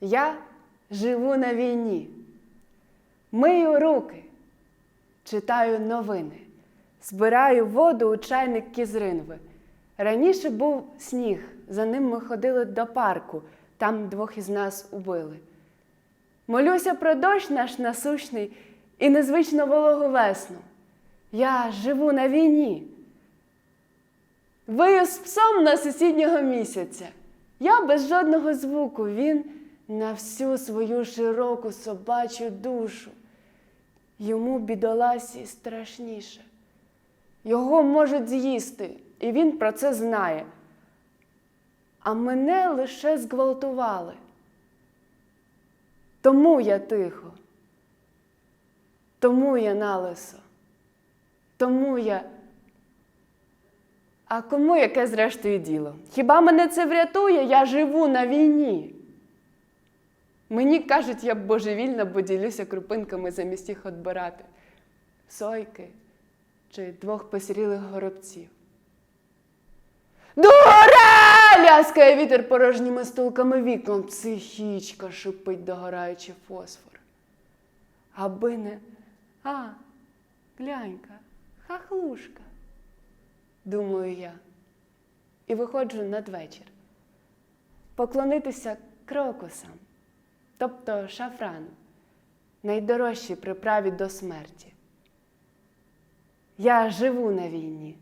Я живу на війні. Мию руки, читаю новини, збираю воду у чайник кізринви. Раніше був сніг, за ним ми ходили до парку, там двох із нас убили. Молюся про дощ наш насущний і незвично вологу весну. Я живу на війні. Вию з псом на сусіднього місяця. Я без жодного звуку, він на всю свою широку собачу душу. Йому бідоласі страшніше. Його можуть з'їсти, і він про це знає. А мене лише зґвалтували. Тому я тихо, тому я налисо, тому я. А кому яке зрештою діло? Хіба мене це врятує? Я живу на війні. Мені кажуть, я божевільна, бо ділюся крупинками замість їх отбирати. Сойки чи двох посірілих горобців. Догора! ляскає вітер порожніми стулками вікон. Психічка шипить догораючи фосфор. Аби не. А, глянька, хахлушка думаю я, і виходжу надвечір. Поклонитися крокусам, тобто шафран, найдорожчій приправі до смерті. Я живу на війні.